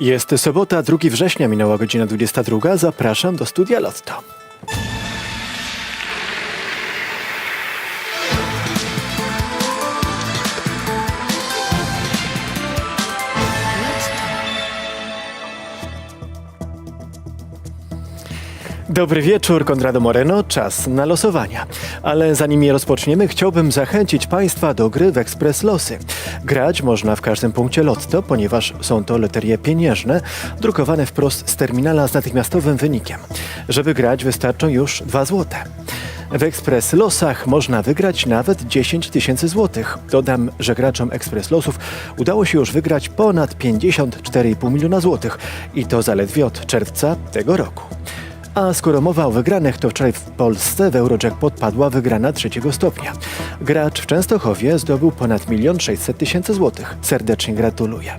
Jest sobota, 2 września, minęła godzina 22. Zapraszam do studia Lotto. Dobry wieczór, Konrado Moreno, czas na losowania. Ale zanim je rozpoczniemy, chciałbym zachęcić Państwa do gry w Ekspres Losy. Grać można w każdym punkcie Lotto, ponieważ są to loterie pieniężne, drukowane wprost z terminala z natychmiastowym wynikiem. Żeby grać wystarczą już 2 złote. W Ekspres Losach można wygrać nawet 10 tysięcy złotych. Dodam, że graczom Ekspres Losów udało się już wygrać ponad 54,5 miliona złotych i to zaledwie od czerwca tego roku. A skoro mowa o wygranych, to wczoraj w Polsce w Eurojackpot padła wygrana trzeciego stopnia. Gracz w Częstochowie zdobył ponad 1 600 tysięcy złotych. Serdecznie gratuluję.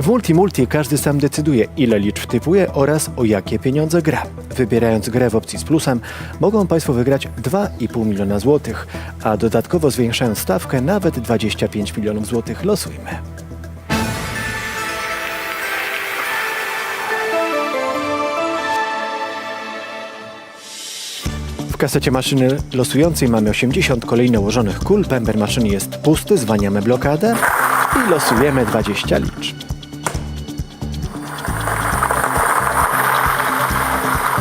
W Multi Multi każdy sam decyduje, ile liczb typuje oraz o jakie pieniądze gra. Wybierając grę w opcji z plusem, mogą Państwo wygrać 2,5 miliona złotych, a dodatkowo zwiększając stawkę nawet 25 milionów złotych losujmy. Kasecie maszyny losującej mamy 80 kolejno ułożonych kul. Pęber maszyny jest pusty, zwaniamy blokadę i losujemy 20 liczb.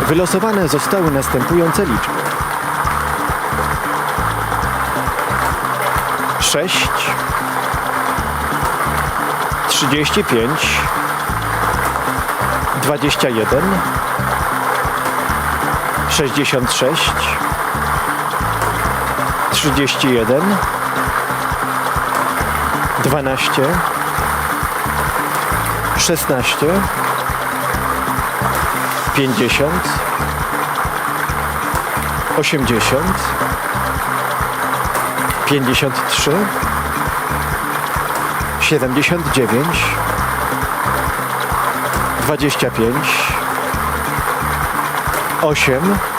Wylosowane zostały następujące liczby. 6 35 21 66 31 12 16 50 80 53 79 25 8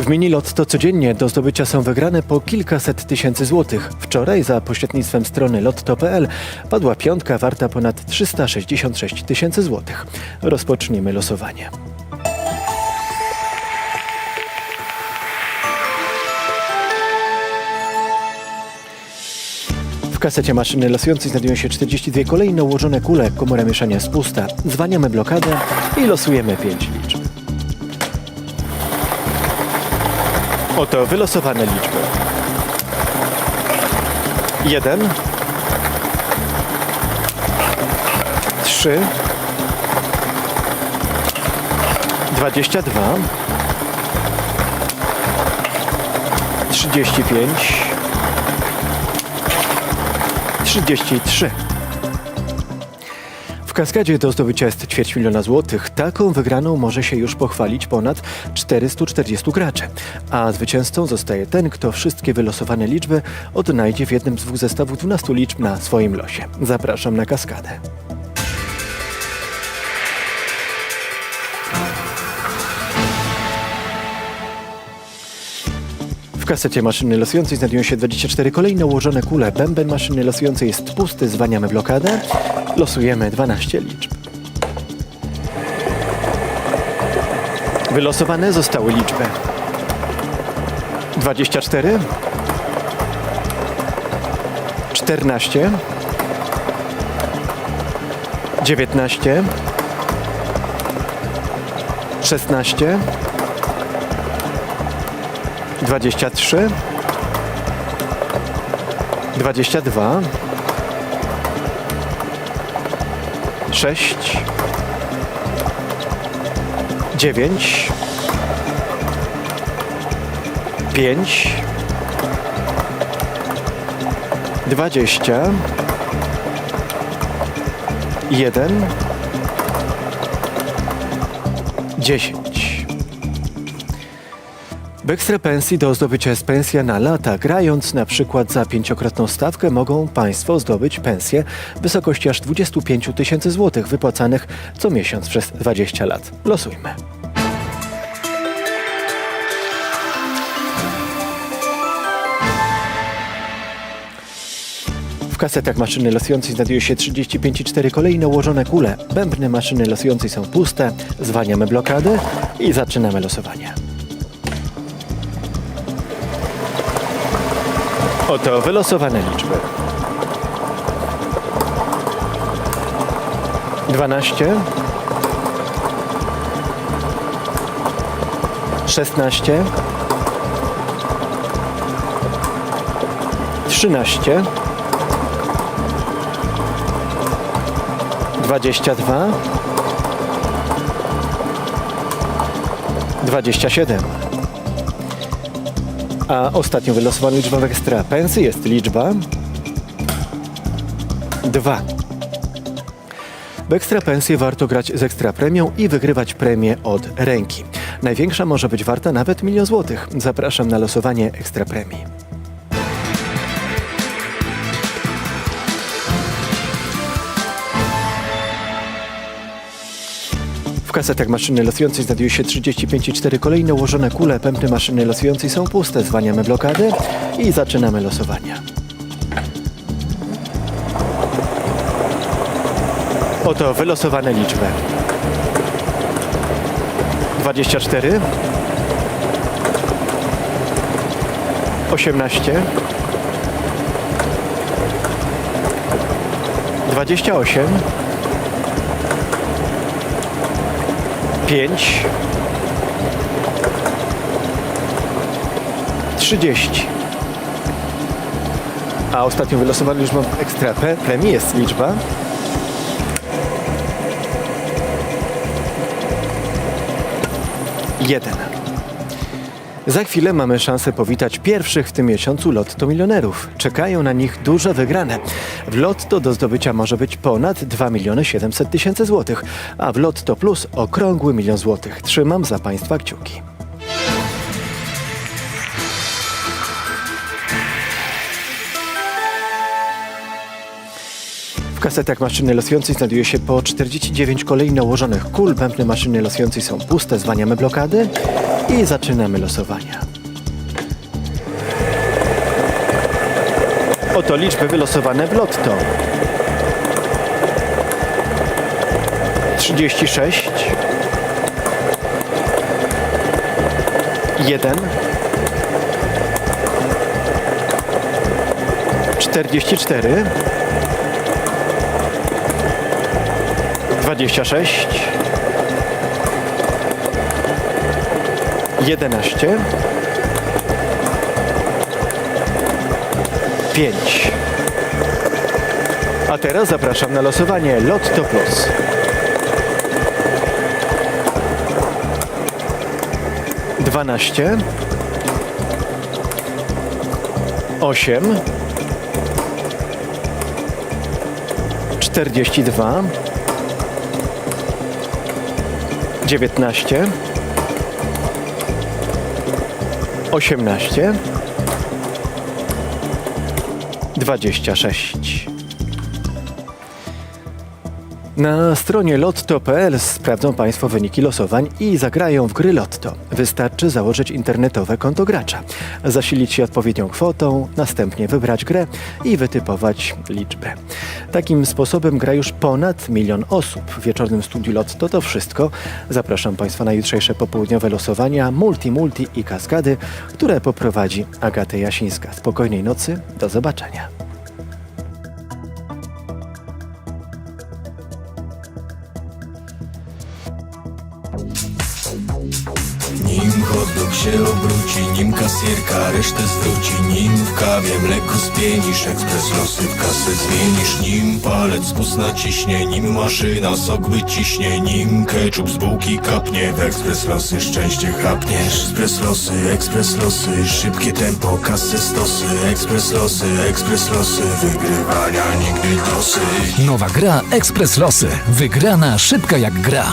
W mini lotto codziennie do zdobycia są wygrane po kilkaset tysięcy złotych. Wczoraj za pośrednictwem strony lotto.pl padła piątka warta ponad 366 tysięcy złotych. Rozpocznijmy losowanie. W kasecie maszyny losującej znajdują się 42 kolejno ułożone kule. Komora mieszania jest pusta. Zwaniamy blokadę i losujemy 5 liczb. Oto wylosowane liczby. 1 3 22 35 33 w kaskadzie do zdobycia jest ćwierć miliona złotych. Taką wygraną może się już pochwalić ponad 440 graczy. A zwycięzcą zostaje ten, kto wszystkie wylosowane liczby odnajdzie w jednym z dwóch zestawów 12 liczb na swoim losie. Zapraszam na kaskadę. Kasecie maszyny losującej znajdują się 24 kolejne ułożone kule. Bęben maszyny losującej jest pusty, zwaniamy blokadę. Losujemy 12 liczb. Wylosowane zostały liczby 24 14 19 16 23 22 6 9 5 20 1 10 W ekstra pensji do zdobycia jest pensja na lata. Grając na przykład za pięciokrotną stawkę mogą Państwo zdobyć pensję w wysokości aż 25 000 tysięcy złotych wypłacanych co miesiąc przez 20 lat. Losujmy. W kasetach maszyny losującej znajduje się 35,4 kolejne ułożone kule. Bębny maszyny losującej są puste. Zwalniamy blokadę i zaczynamy losowanie. Oto wylosowane liczby. 12 16 13 22 27 a ostatnią wylosowaną liczbą w ekstra pensy jest liczba 2. W ekstra pensję warto grać z ekstra premią i wygrywać premię od ręki. Największa może być warta nawet milion złotych. Zapraszam na losowanie ekstra kasetach maszyny losującej znajduje się 35,4 kolejne ułożone kule. Pępny maszyny losującej są puste. Zwaniamy blokadę i zaczynamy losowanie. Oto wylosowane liczby. 24 18 28 5 30 A ostatnią wylosowaną liczbą ekstra premii jest liczba. 1. Za chwilę mamy szansę powitać pierwszych w tym miesiącu Lotto Milionerów. Czekają na nich duże wygrane. W Lotto do zdobycia może być ponad 2 miliony 700 tysięcy złotych, a w Lotto Plus okrągły milion złotych. Trzymam za Państwa kciuki. W kasetach maszyny losującej znajduje się po 49 kolejno ułożonych kul. Bębny maszyny losującej są puste. Zwaniamy blokady i zaczynamy losowania. Oto liczby wylosowane w lotto. 36 1 44 26 11 5 A teraz zapraszam na losowanie. Lotto Plus. Dwanaście, osiem, czterdzieści dwa, dziewiętnaście, osiemnaście, dwadzieścia sześć. Na stronie lotto.pl sprawdzą Państwo wyniki losowań i zagrają w gry Lotto. Wystarczy założyć internetowe konto gracza, zasilić się odpowiednią kwotą, następnie wybrać grę i wytypować liczbę. Takim sposobem gra już ponad milion osób. W wieczornym studiu Lotto to wszystko. Zapraszam Państwa na jutrzejsze popołudniowe losowania Multi Multi i Kaskady, które poprowadzi Agata Jasińska. Spokojnej nocy, do zobaczenia. Dog się obróci, nim kasierka resztę zwróci Nim w kawie. Mleko spienisz, ekspres losy w kasę zmienisz Nim. Palec spust naciśnie, nim maszyna sok wyciśnie Nim. Ketchup z bułki kapnie, w ekspres losy szczęście chapniesz. Ekspres losy, ekspres losy, szybkie tempo, kasy stosy. Ekspres losy, ekspres losy, wygrywania nigdy dosyć Nowa gra Ekspres Losy. Wygrana szybka jak gra.